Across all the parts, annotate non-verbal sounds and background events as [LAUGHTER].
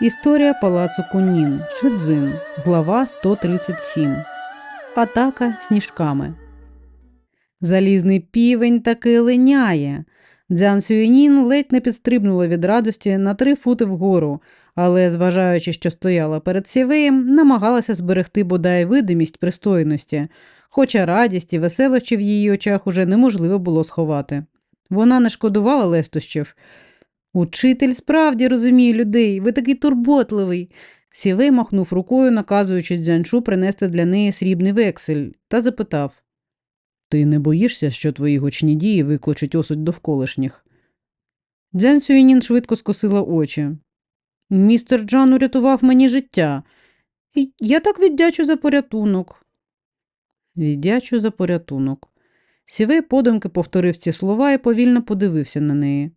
Історія палацу Кунін. Шидзин. Глава 137. Атака сніжками. Залізний півень таки линяє. Дзян Сюєнін ледь не підстрибнула від радості на три фути вгору, але, зважаючи, що стояла перед сівеєм, намагалася зберегти бодай видимість пристойності, хоча радість і веселощі в її очах уже неможливо було сховати. Вона не шкодувала лестощів. Учитель справді розуміє людей, ви такий турботливий. Сівей махнув рукою, наказуючи дзянчу принести для неї срібний вексель, та запитав Ти не боїшся, що твої гучні дії викличуть осудь довколишніх? Дзян Сюєнін швидко скосила очі. Містер Джан урятував мені життя. Я так віддячу за порятунок. Віддячу за порятунок. Сівей подумки повторив ці слова і повільно подивився на неї.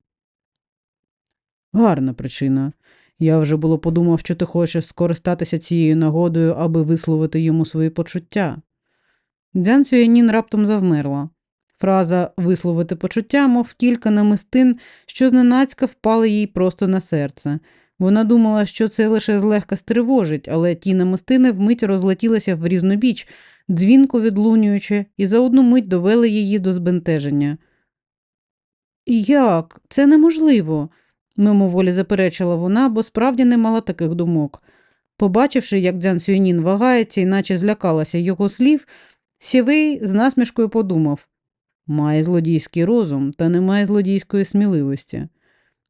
Гарна причина. Я вже було подумав, що ти хочеш скористатися цією нагодою, аби висловити йому свої почуття. Дзян Сюєнін раптом завмерла. Фраза висловити почуття, мов кілька намистин, що зненацька впали їй просто на серце. Вона думала, що це лише злегка стривожить, але ті намистини вмить розлетілися в різнобіч, дзвінко відлунюючи, і за одну мить довели її до збентеження. Як? Це неможливо мимоволі заперечила вона, бо справді не мала таких думок. Побачивши, як Дзян Сюєнін вагається, іначе злякалася його слів, Сєвей з насмішкою подумав має злодійський розум, та не має злодійської сміливості.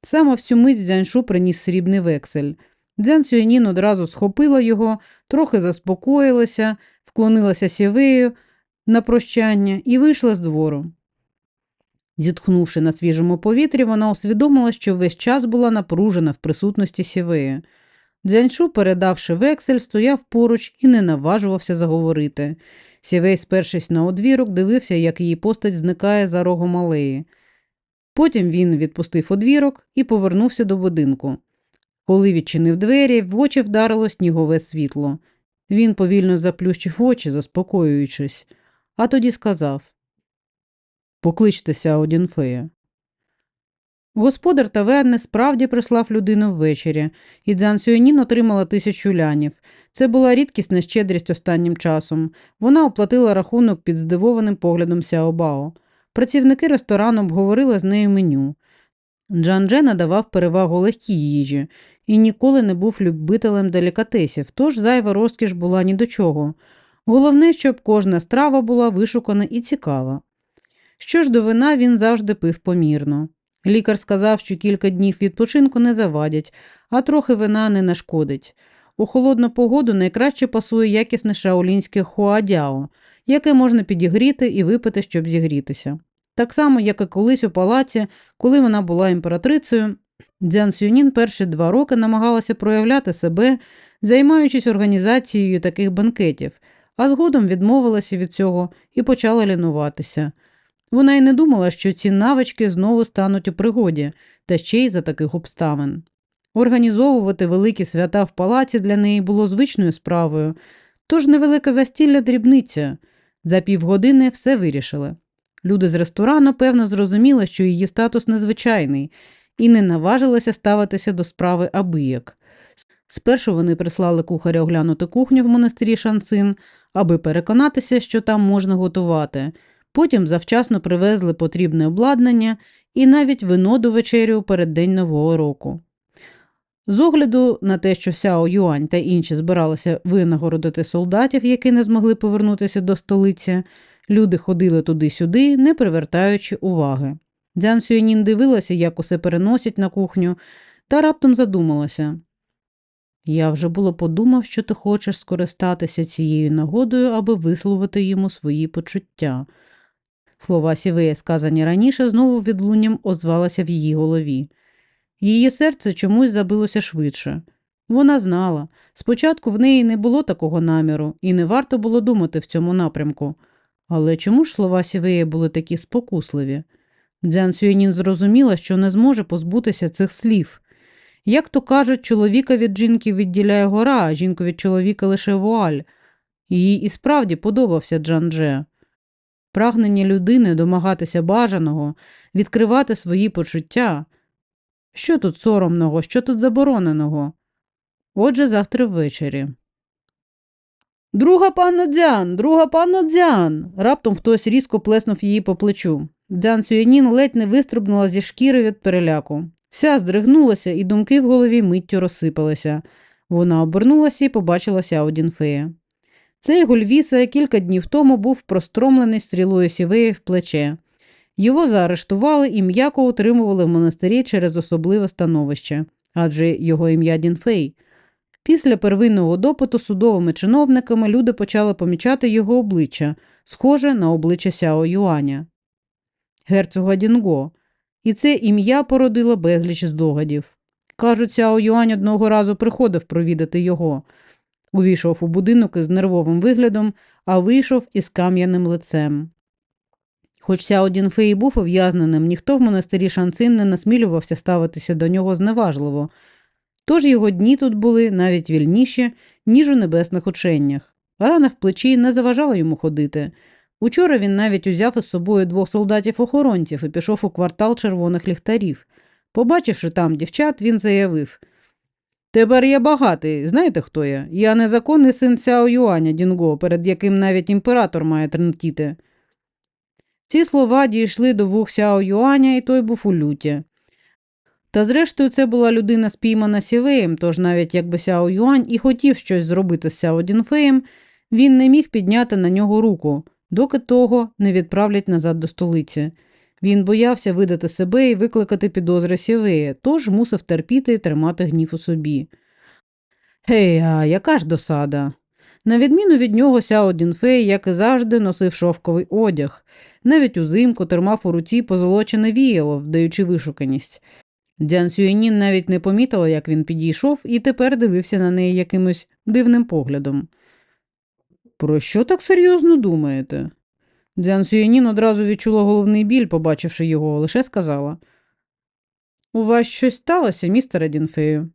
Саме в цю мить Дзяншу приніс срібний вексель. Дзян Сюєнін одразу схопила його, трохи заспокоїлася, вклонилася сєвею на прощання і вийшла з двору. Зітхнувши на свіжому повітрі, вона усвідомила, що весь час була напружена в присутності сівеї. Дзяньшу, передавши вексель, стояв поруч і не наважувався заговорити. Сівей, спершись на одвірок, дивився, як її постать зникає за рогом алеї. Потім він відпустив одвірок і повернувся до будинку. Коли відчинив двері, в очі вдарило снігове світло. Він повільно заплющив очі, заспокоюючись, а тоді сказав Покличтеся Одінфея. Господар таверни справді прислав людину ввечері, і Дзян Сюєнін отримала тисячу лянів. Це була рідкісна щедрість останнім часом. Вона оплатила рахунок під здивованим поглядом Сяобао. Працівники ресторану обговорили з нею меню. Джан Дже надавав перевагу легкій їжі і ніколи не був любителем делікатесів, тож зайва розкіш була ні до чого. Головне, щоб кожна страва була вишукана і цікава. Що ж до вина він завжди пив помірно. Лікар сказав, що кілька днів відпочинку не завадять, а трохи вина не нашкодить. У холодну погоду найкраще пасує якісне шаолінське хуадяо, яке можна підігріти і випити, щоб зігрітися. Так само, як і колись у палаці, коли вона була імператрицею, Дзян Сюнін перші два роки намагалася проявляти себе, займаючись організацією таких банкетів, а згодом відмовилася від цього і почала лінуватися. Вона й не думала, що ці навички знову стануть у пригоді, та ще й за таких обставин. Організовувати великі свята в палаці для неї було звичною справою, тож невелика застілля дрібниця. За півгодини все вирішили. Люди з ресторану, певно, зрозуміли, що її статус незвичайний, і не наважилися ставитися до справи абияк. Спершу вони прислали кухаря оглянути кухню в монастирі Шанцин, аби переконатися, що там можна готувати. Потім завчасно привезли потрібне обладнання і навіть вино до вечерю перед День Нового року. З огляду на те, що Сяо Юань та інші збиралися винагородити солдатів, які не змогли повернутися до столиці, люди ходили туди-сюди, не привертаючи уваги. Дзян Сюєнін дивилася, як усе переносять на кухню, та раптом задумалася. Я вже було подумав, що ти хочеш скористатися цією нагодою, аби висловити йому свої почуття. Слова Сівея, сказані раніше, знову відлунням озвалося в її голові. Її серце чомусь забилося швидше. Вона знала, спочатку в неї не було такого наміру, і не варто було думати в цьому напрямку. Але чому ж слова Сівея були такі спокусливі? Дзян Сюєнін зрозуміла, що не зможе позбутися цих слів. Як то кажуть, чоловіка від жінки відділяє гора, а жінку від чоловіка лише вуаль. Їй і справді подобався Джан Дже. Прагнення людини домагатися бажаного, відкривати свої почуття. Що тут соромного, що тут забороненого? Отже, завтра ввечері. Друга панно Дзян, друга панно Дзян. Раптом хтось різко плеснув її по плечу. Дзян Сюєнін ледь не вистрибнула зі шкіри від переляку. Вся здригнулася, і думки в голові миттю розсипалися. Вона обернулася і побачила Сяо Дінфея. Цей гульвіса кілька днів тому був простромлений стрілою сівеї в плече. Його заарештували і м'яко утримували в монастирі через особливе становище, адже його ім'я Дінфей. Після первинного допиту судовими чиновниками люди почали помічати його обличчя, схоже на обличчя Сяо Юаня, герцога Дінго, і це ім'я породило безліч здогадів. Кажуть, Сяо Юань одного разу приходив провідати його. Увійшов у будинок із нервовим виглядом, а вийшов із кам'яним лицем. Хоч Сяо Дінфей був ув'язненим, ніхто в монастирі Шанцин не насмілювався ставитися до нього зневажливо, тож його дні тут були навіть вільніші, ніж у небесних ученнях. Рана в плечі не заважала йому ходити. Учора він навіть узяв із собою двох солдатів-охоронців і пішов у квартал червоних ліхтарів. Побачивши там дівчат, він заявив Тепер я багатий. Знаєте, хто я? Я незаконний син Сяо Юаня Дінго, перед яким навіть імператор має тремтіти. Ці слова дійшли до вух Сяо Юаня, і той був у люті. Та зрештою це була людина спіймана сівеєм, тож навіть якби Сяо Юань і хотів щось зробити з Сяо Дінфеєм, він не міг підняти на нього руку, доки того не відправлять назад до столиці. Він боявся видати себе і викликати підозри сівея, тож мусив терпіти і тримати гнів у собі. Гей, а яка ж досада? На відміну від нього Сяо Дінфей, як і завжди, носив шовковий одяг, навіть узимку тримав у руці позолочене віяло, вдаючи вишуканість. Дзян Сюєнін навіть не помітила, як він підійшов, і тепер дивився на неї якимось дивним поглядом. Про що так серйозно думаєте? Дзян Сюєнін одразу відчула головний біль, побачивши його, лише сказала. У вас щось сталося, містере Дінфею?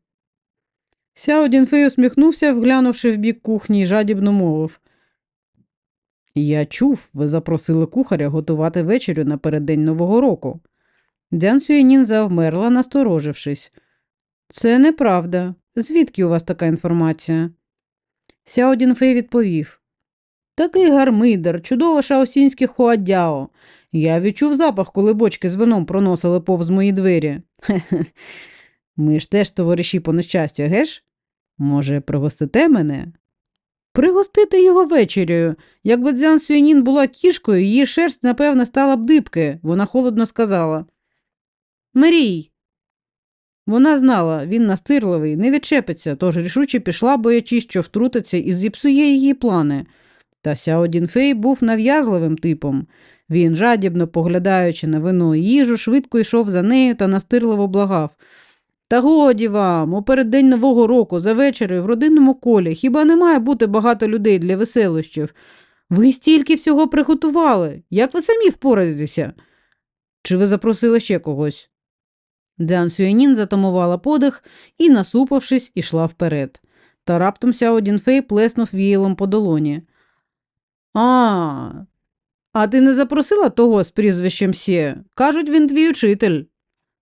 Сяо Дінфей усміхнувся, вглянувши в бік кухні, і жадібно мовив. Я чув, ви запросили кухаря готувати вечерю напереддень Нового року. Дзян Сюєнін завмерла, насторожившись. Це неправда. Звідки у вас така інформація? Сяо Дінфей відповів. Такий гармидар, чудово шаосінське хуадяо. Я відчув запах, коли бочки з вином проносили повз мої двері. Хе-хе. Ми ж теж товариші по нещастю, геш? Може, пригостите мене? Пригостити його вечерю. Якби Дзян Сюєнін була кішкою, її шерсть, напевно, стала б дибки, вона холодно сказала. Марій. Вона знала, він настирливий, не відчепиться, тож рішуче пішла, боячись, що втрутиться і зіпсує її плани. Та Сяо Дінфей був нав'язливим типом. Він, жадібно поглядаючи на вино і їжу, швидко йшов за нею та настирливо благав. Та годі вам, у переддень Нового року, за вечерею, в родинному колі, хіба не має бути багато людей для веселощів? Ви стільки всього приготували. Як ви самі впораєтеся? Чи ви запросили ще когось? Дзян Сюєнін затамувала подих і, насупившись, ішла вперед. Та раптом Сяо Дінфей плеснув віялом по долоні. А, а ти не запросила того з прізвищем Сє? Кажуть, він твій учитель.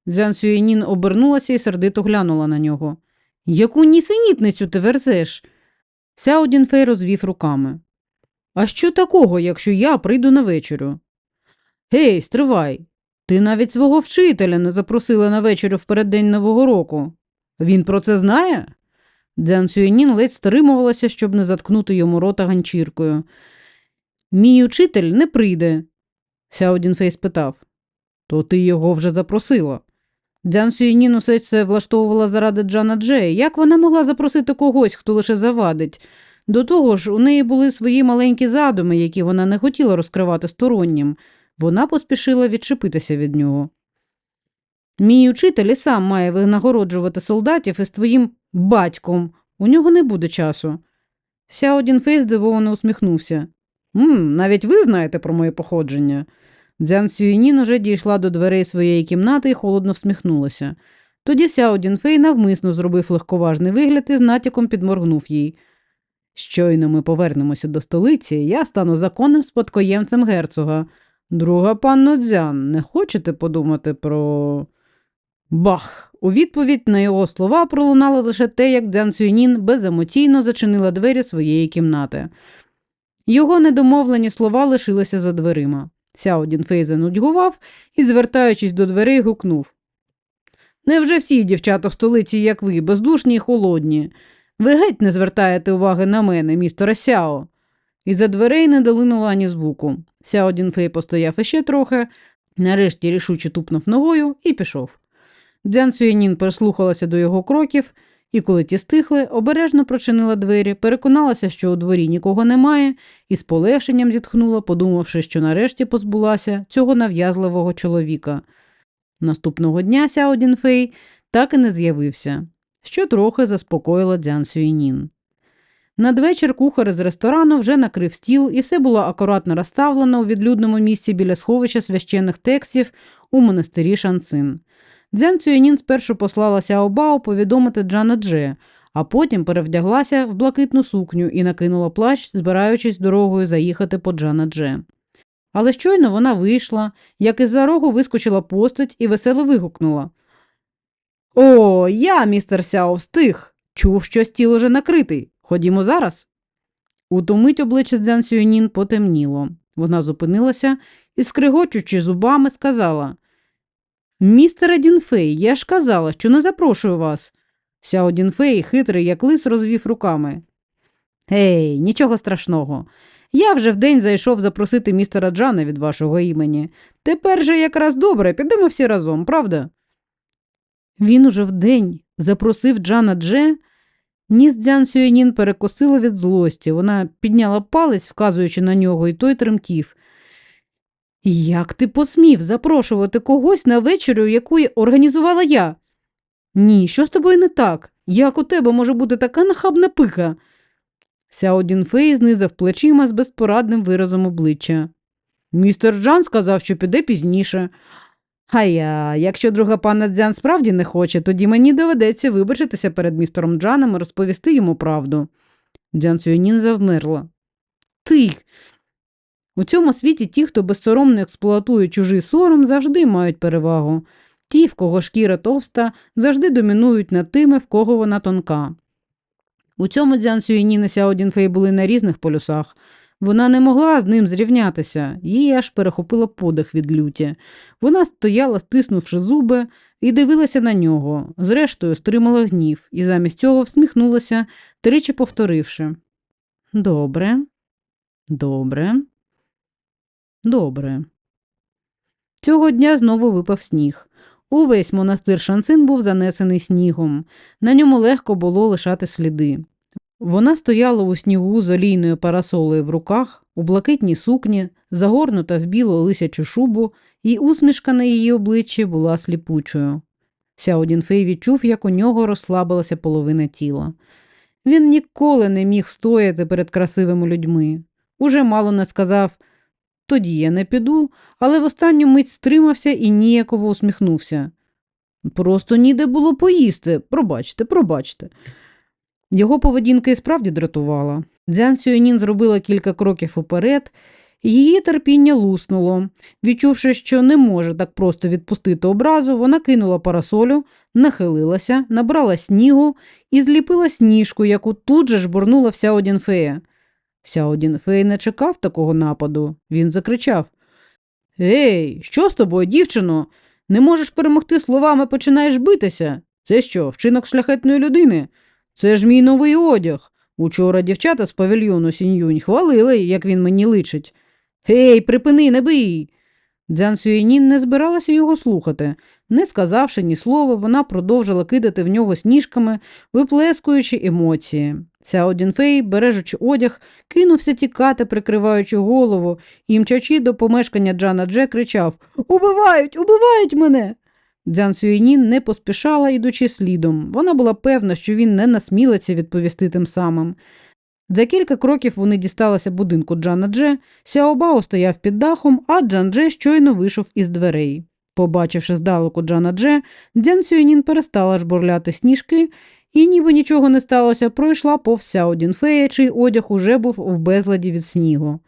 Дзян Сюєнін обернулася і сердито глянула на нього. Яку нісенітницю ти верзеш? Сяо Дінфей розвів руками. А що такого, якщо я прийду на вечерю? Гей, стривай. Ти навіть свого вчителя не запросила на вечерю в переддень Нового року. Він про це знає? Дзян Сюєнін ледь стримувалася, щоб не заткнути йому рота ганчіркою. Мій учитель не прийде, Сяо Дінфей спитав. То ти його вже запросила. Дзян Сюєнін усе це влаштовувала заради Джана Джея. Як вона могла запросити когось, хто лише завадить? До того ж, у неї були свої маленькі задуми, які вона не хотіла розкривати стороннім. Вона поспішила відчепитися від нього. Мій учитель і сам має винагороджувати солдатів із твоїм батьком. У нього не буде часу. Сяо Дінфей здивовано усміхнувся. «Мм, навіть ви знаєте про моє походження. Дзян Сюєнін уже дійшла до дверей своєї кімнати і холодно всміхнулася. Тоді Сяо Дінфей навмисно зробив легковажний вигляд і з натяком підморгнув їй. Щойно ми повернемося до столиці, я стану законним спадкоємцем герцога. Друга панно Дзян, не хочете подумати про. Бах! У відповідь на його слова пролунало лише те, як Дзян Цюнін беземоційно зачинила двері своєї кімнати. Його недомовлені слова лишилися за дверима. Сяо Дінфей занудьгував і, звертаючись до дверей, гукнув. Невже всі дівчата в столиці, як ви, бездушні й холодні? Ви геть не звертаєте уваги на мене, містере Сяо. І за дверей не долинуло ані звуку. Сяо Дінфей постояв іще трохи, нарешті рішуче тупнув ногою і пішов. Дзян Сюєнін прислухалася до його кроків, і коли ті стихли, обережно прочинила двері, переконалася, що у дворі нікого немає, і з полегшенням зітхнула, подумавши, що нарешті позбулася цього нав'язливого чоловіка. Наступного дня Сяо Дінфей так і не з'явився, що трохи заспокоїла Дзян Сюєнін. Надвечір кухар з ресторану вже накрив стіл, і все було акуратно розставлено у відлюдному місці біля сховища священних текстів у монастирі Шанцин. Дзян Цюєнін спершу послала Сяобао повідомити Джана Дже, а потім перевдяглася в блакитну сукню і накинула плащ, збираючись дорогою заїхати по Джана Дже. Але щойно вона вийшла, як із за рогу вискочила постать і весело вигукнула. О, я, містер Сяо, встиг. Чув, що стіл уже накритий. Ходімо зараз. У ту мить обличчя Дзян Сюєнін потемніло. Вона зупинилася і, скригочучи зубами, сказала Містере Дінфей, я ж казала, що не запрошую вас. Сяо Дінфей, хитрий, як лис, розвів руками. Ей, нічого страшного. Я вже вдень зайшов запросити містера Джана від вашого імені. Тепер же якраз добре, підемо всі разом, правда? Він уже вдень запросив Джана Дже. Ніс Дзян Сюєнін перекосило від злості. Вона підняла палець, вказуючи на нього, і той тремтів. Як ти посмів запрошувати когось на вечерю, яку організувала я? Ні, що з тобою не так? Як у тебе може бути така нахабна пика? Сяо Дінфей знизав плечима з безпорадним виразом обличчя. Містер Джан сказав, що піде пізніше. А я, якщо друга пана Дзян справді не хоче, тоді мені доведеться вибачитися перед містером Джаном і розповісти йому правду. Дзян Цюєнін завмерла. Ти. У цьому світі ті, хто безсоромно експлуатує чужий сором, завжди мають перевагу. Ті, в кого шкіра товста, завжди домінують над тими, в кого вона тонка. У цьому Дзян Сюєнін і Сяо Дінфей були на різних полюсах. Вона не могла з ним зрівнятися, їй аж перехопила подих від люті. Вона стояла, стиснувши зуби, і дивилася на нього, зрештою, стримала гнів і замість цього всміхнулася, тричі повторивши Добре, добре, добре. Цього дня знову випав сніг. Увесь монастир Шанцин був занесений снігом, на ньому легко було лишати сліди. Вона стояла у снігу з олійною парасолею в руках, у блакитній сукні, загорнута в білу лисячу шубу, і усмішка на її обличчі була сліпучою. Сяо Дінфей відчув, як у нього розслабилася половина тіла. Він ніколи не міг стояти перед красивими людьми. Уже мало не сказав тоді я не піду, але в останню мить стримався і ніяково усміхнувся. Просто ніде було поїсти, пробачте, пробачте. Його поведінка і справді дратувала. Дзян Сюєнін зробила кілька кроків уперед, її терпіння луснуло. Відчувши, що не може так просто відпустити образу, вона кинула парасолю, нахилилася, набрала снігу і зліпила сніжку, яку тут же жбурнула вся Одінфея. Сяо Дінфей не чекав такого нападу. Він закричав Ей, що з тобою, дівчино? Не можеш перемогти словами, починаєш битися. Це що, вчинок шляхетної людини? Це ж мій новий одяг. Учора дівчата з павільйону Сіньюнь хвалили, як він мені личить. Гей, припини, не бий. Дзян Сюєнін не збиралася його слухати. Не сказавши ні слова, вона продовжила кидати в нього сніжками, виплескуючи емоції. Сяо Дінфей, бережучи одяг, кинувся тікати, прикриваючи голову, і мчачи до помешкання Джана Дже, кричав Убивають, убивають мене. Дзян Сюєнін не поспішала, ідучи слідом. Вона була певна, що він не насмілиться відповісти тим самим. За кілька кроків вони дісталися будинку Джана Дже, Сяобао стояв під дахом, а Джан Дже щойно вийшов із дверей. Побачивши здалеку Джана Дже, Дзян Сюєнін перестала жбурляти сніжки і, ніби нічого не сталося, пройшла повз Сяо Дінфея, чий одяг уже був в безладі від снігу.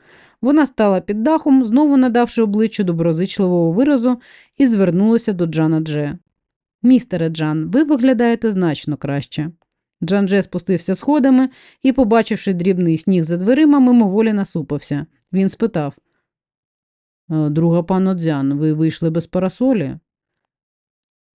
Вона стала під дахом, знову надавши обличчю доброзичливого виразу, і звернулася до Джана Дже. Містере Джан, ви виглядаєте значно краще. Джан-Дже спустився сходами і, побачивши дрібний сніг за дверима, мимоволі насупився. Він спитав «Е, Друга пан Одзян, ви вийшли без парасолі?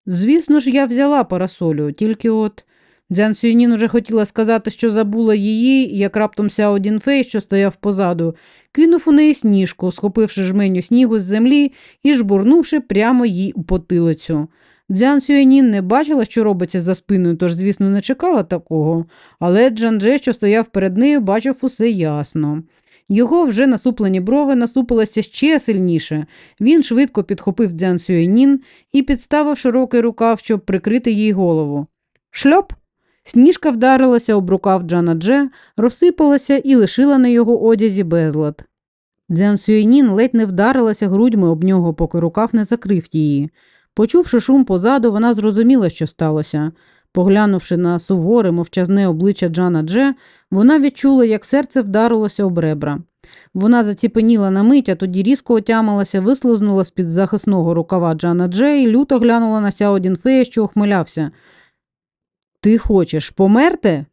Звісно ж, я взяла парасолю, тільки от. Дзян Сюєнін уже хотіла сказати, що забула її, як раптом Сяо Дінфей, що стояв позаду, кинув у неї сніжку, схопивши жменю снігу з землі і жбурнувши прямо їй у потилицю. Дзян Сюєнін не бачила, що робиться за спиною, тож, звісно, не чекала такого, але Джан-Дже, що стояв перед нею, бачив усе ясно. Його вже насуплені брови насупилися ще сильніше. Він швидко підхопив Дзян Сюєнін і підставив широкий рукав, щоб прикрити їй голову. Шльоп! Сніжка вдарилася об рукав Джана Дже, розсипалася і лишила на його одязі безлад. Дзян Сюєнін ледь не вдарилася грудьми об нього, поки рукав не закрив її. Почувши шум позаду, вона зрозуміла, що сталося. Поглянувши на суворе, мовчазне обличчя Джана Дже, вона відчула, як серце вдарилося об ребра. Вона заціпеніла на мить, а тоді різко отямилася, вислизнула з-під захисного рукава Джана Дже і люто глянула на Сяо Дінфея, що ухмилявся. Ти хочеш померти?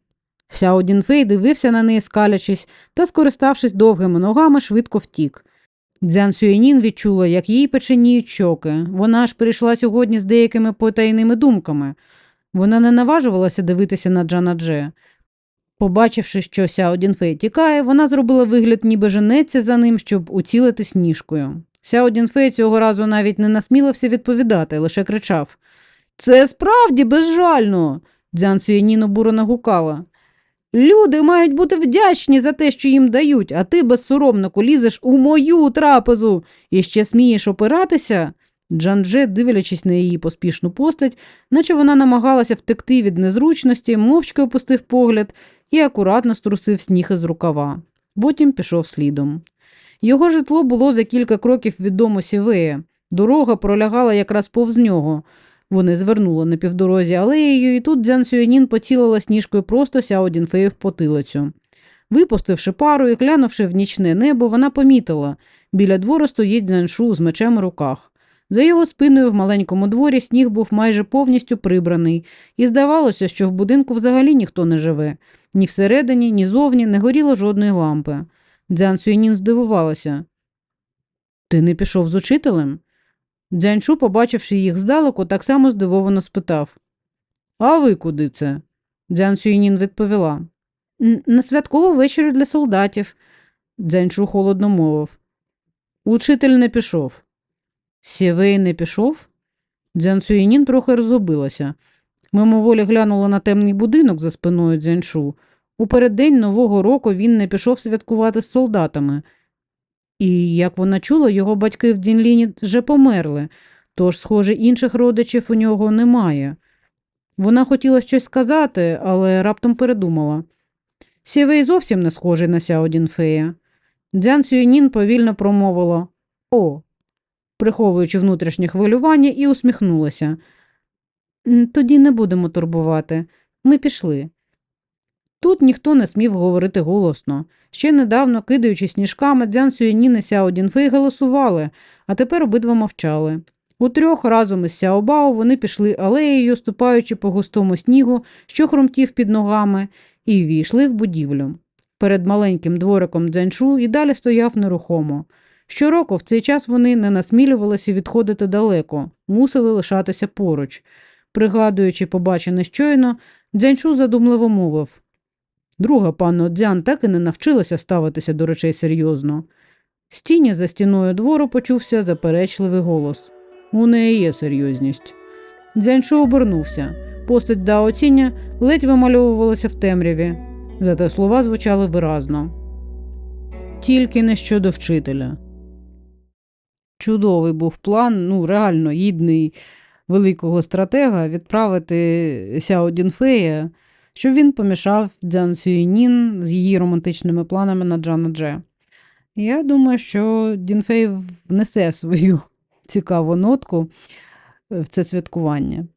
Сяо Дінфей дивився на неї, скалячись, та, скориставшись довгими ногами, швидко втік. Дзян Сюєнін відчула, як їй печеніють щоки. Вона ж прийшла сьогодні з деякими потайними думками. Вона не наважувалася дивитися на Джана Дже. Побачивши, що Сяо Дінфей тікає, вона зробила вигляд, ніби женеться за ним, щоб уцілити сніжкою. Сяо Дінфей цього разу навіть не насмілився відповідати, лише кричав Це справді безжально. Дзян Сюєнін обурено гукала. Люди мають бути вдячні за те, що їм дають, а ти безсоромно лізеш у мою трапезу і ще смієш опиратися. Джан-Дже, дивлячись на її поспішну постать, наче вона намагалася втекти від незручності, мовчки опустив погляд і акуратно струсив сніг із рукава. Потім пішов слідом. Його житло було за кілька кроків від дому. Дорога пролягала якраз повз нього. Вони звернули на півдорозі алеєю, і тут Дзян Сюєнін поцілила сніжкою просто Сяо Дінфею в потилицю. Випустивши пару і глянувши в нічне небо, вона помітила біля двору стоїть Дзяншу з мечем у руках. За його спиною в маленькому дворі сніг був майже повністю прибраний, і здавалося, що в будинку взагалі ніхто не живе. Ні всередині, ні зовні не горіло жодної лампи. Дзян Сюєнін здивувалася. Ти не пішов з учителем? Дзяньшу, побачивши їх здалеку, так само здивовано спитав А ви куди це? Дзян Сюєнін відповіла. На святкову вечерю для солдатів. Дзяньшу холодно мовив. Учитель не пішов. Сєвей не пішов? Дзян Сюєнін трохи розгубилася. Мимоволі глянула на темний будинок за спиною Дзяньшу. У переддень Нового року він не пішов святкувати з солдатами. І, як вона чула, його батьки в Дзінліні вже померли, тож, схоже, інших родичів у нього немає. Вона хотіла щось сказати, але раптом передумала. Сєвей зовсім не схожий на Сяо Дінфея. Дзян Сюєнін повільно промовила О, приховуючи внутрішнє хвилювання, і усміхнулася. Тоді не будемо турбувати. Ми пішли. Тут ніхто не смів говорити голосно. Ще недавно, кидаючи сніжками, Дзян Сюєнін і Сяо Дінфей голосували, а тепер обидва мовчали. Утрьох разом із Сяо Бао вони пішли алеєю, ступаючи по густому снігу, що хрумтів під ногами, і ввійшли в будівлю. Перед маленьким двориком Дзяншу і далі стояв нерухомо. Щороку в цей час вони не насмілювалися відходити далеко, мусили лишатися поруч. Пригадуючи побачене щойно, Дзяншу задумливо мовив Друга панно Дзян так і не навчилася ставитися до речей серйозно. З тіні за стіною двору почувся заперечливий голос. У неї є серйозність. Дзяньшу обернувся. Постать Дао Ціня ледь вимальовувалася в темряві, зате слова звучали виразно. Тільки не щодо вчителя. Чудовий був план, ну реально гідний великого стратега відправити Сяо Дінфея щоб він помішав Дзян Сюєнін з її романтичними планами на Джана Дже. Я думаю, що Дінфей внесе свою [LAUGHS] цікаву нотку в це святкування.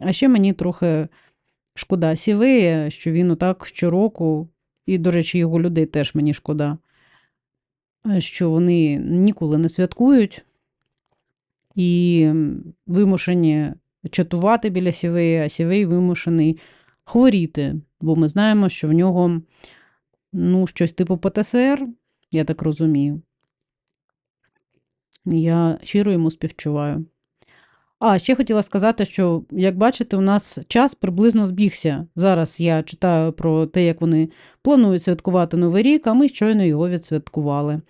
А ще мені трохи шкода Сівея, що він отак щороку, і, до речі, його людей теж мені шкода, що вони ніколи не святкують і вимушені чатувати біля сівея, а сівей вимушений хворіти, бо ми знаємо, що в нього ну, щось типу ПТСР, я так розумію. Я щиро йому співчуваю. А, ще хотіла сказати, що, як бачите, у нас час приблизно збігся. Зараз я читаю про те, як вони планують святкувати Новий рік, а ми щойно його відсвяткували.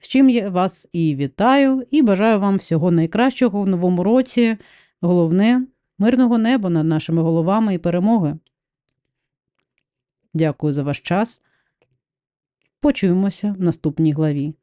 З чим я вас і вітаю, і бажаю вам всього найкращого в новому році. Головне мирного неба над нашими головами і перемоги. Дякую за ваш час. Почуємося в наступній главі.